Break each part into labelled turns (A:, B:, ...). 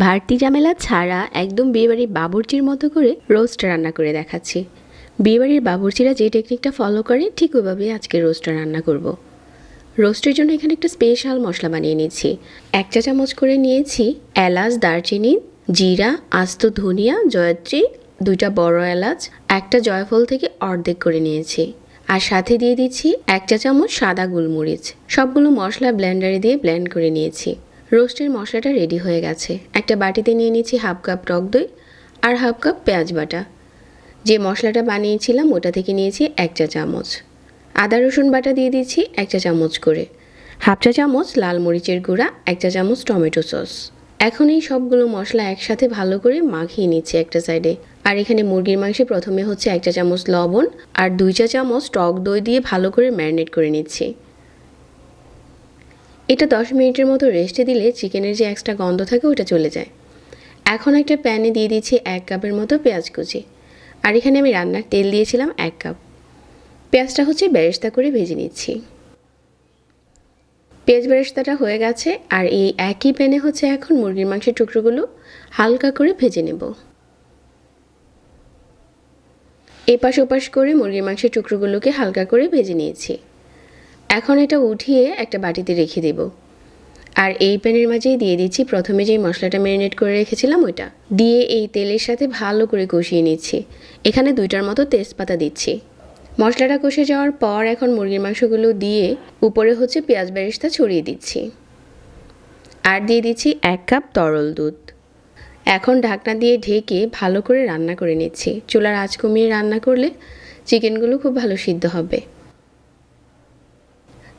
A: ভারতি ঝামেলা ছাড়া একদম বিয়েবাড়ির বাবুর্চির মতো করে রোস্ট রান্না করে দেখাচ্ছি। বিয়েবাড়ির বাবুর্চিরা যে টেকনিকটা ফলো করে, ঠিক ওইভাবেই আজকে রোস্টটা রান্না করব। রোস্টের জন্য এখানে একটা স্পেশাল মশলা বানিয়ে নিয়েছি। এক চা চামচ করে নিয়েছি এলাচ, দারচিনি, জিরা, আস্ত ধনিয়া, জয়ত্রী, দুইটা বড় এলাচ, একটা জয়ফল থেকে অর্ধেক করে নিয়েছি। আর সাথে দিয়ে দিচ্ছি এক চা চামচ সাদা গোলমরিচ। সবগুলো মশলা ব্লেন্ডারে দিয়ে ব্লেন্ড করে নিয়েছি। রোস্টের মশলাটা রেডি হয়ে গেছে। একটা বাটিতে নিয়ে নিয়েছি হাফ কাপ টক দই আর হাফ কাপ পেঁয়াজ বাটা। যে মশলাটা বানিয়েছিলাম ওটা থেকে নিয়েছি এক চা চামচ। আদা, রসুন বাটা দিয়ে দিচ্ছি এক চা চামচ করে। হাফ চা চামচ লাল মরিচের গুঁড়া, এক চা চামচ টমেটো সস। এখন এই সবগুলো মশলা একসাথে ভালো করে মাখিয়ে নিচ্ছি একটা সাইডে আর এখানে মুরগির মাংসে প্রথমে হচ্ছে এক চা চামচ লবণ আর দুই চা চামচ টক দই দিয়ে ভালো করে ম্যারিনেট করে নিচ্ছি। এটা দশ মিনিটের মতো রেস্টে দিলে চিকেনের যে এক্সট্রা গন্ধ থাকে ওটা চলে যায়। এখন একটা প্যানে দিয়ে দিচ্ছি এক কাপের মতো পেঁয়াজ কুচি। আর এখানে আমি রান্নার তেল দিয়েছিলাম এক কাপ। পেঁয়াজটা হচ্ছে বেরেস্তা করে ভেজে নিচ্ছি। পেঁয়াজ বেরেস্তাটা হয়ে গেছে আর এই একই প্যানে হচ্ছে এখন মুরগির মাংসের টুকরোগুলো হালকা করে ভেজে নেব। এপাশ ওপাশ করে মুরগির মাংসের টুকরোগুলোকে হালকা করে ভেজে নিয়েছি। এখন এটা উঠিয়ে একটা বাটিতে রেখে দেব। আর এই প্যানের মাঝেই দিয়ে দিচ্ছি প্রথমে যেই মশলাটা ম্যারিনেট করে রেখেছিলাম ওইটা। দিয়ে এই তেলের সাথে ভালো করে কষিয়ে নিচ্ছি। এখানে দুইটার মতো তেজপাতা দিচ্ছি। মশলাটা কষে যাওয়ার পর এখন মুরগির মাংসগুলো দিয়ে উপরে হচ্ছে পেঁয়াজ বেরেস্তা ছড়িয়ে দিচ্ছি। আর দিয়ে দিচ্ছি এক কাপ তরল দুধ। এখন ঢাকনা দিয়ে ঢেকে ভালো করে রান্না করে নিচ্ছি। চুলার আঁচ কমিয়ে রান্না করলে চিকেনগুলো খুব ভালো সিদ্ধ হবে।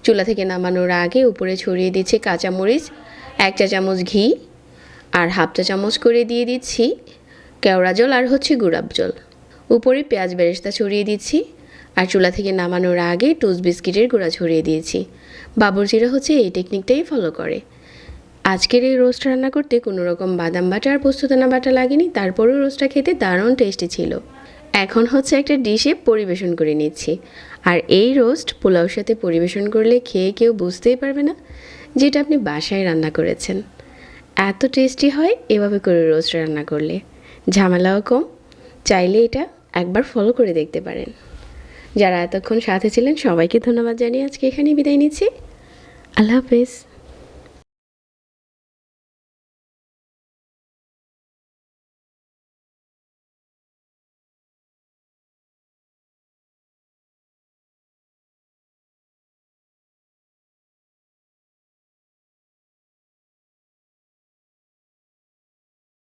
A: চুলা থেকে নামানোর আগে উপরে ছড়িয়ে দিচ্ছি কাঁচামরিচ এক চা চামচ ঘি আর হাফ চা চামচ করে দিয়ে দিচ্ছি কেওড়া জল আর হচ্ছে গুড়াব জল। উপরে পেঁয়াজ বেরেস্তা ছড়িয়ে দিচ্ছি আর চুলা থেকে নামানোর আগে টোস্ট বিস্কিটের গুঁড়া ছড়িয়ে দিয়েছি। বাবুর্চিরা হচ্ছে এই টেকনিকটাই ফলো করে। আজকের এই রোস্ট রান্না করতে কোনো রকম বাদাম বাটা আর পোস্তদানা বাটা লাগেনি, তারপরেও রোস্টটা খেতে দারুণ টেস্টি ছিল। এখন হচ্ছে একটা ডিশে পরিবেশন করে নিচ্ছি। আর এই রোস্ট পোলাওর সাথে পরিবেশন করলে খেয়ে কেউ বুঝতেই পারবে না যেটা আপনি বাসায় রান্না করেছেন। এত টেস্টি হয় এভাবে করে রোস্ট রান্না করলে। ঝামেলাও কম। চাইলে এটা একবার ফলো করে দেখতে পারেন। যারা এতক্ষণ সাথে ছিলেন সবাইকে ধন্যবাদ জানিয়ে আজকে এখানেই বিদায় নিচ্ছি। আল্লাহ হাফেজ।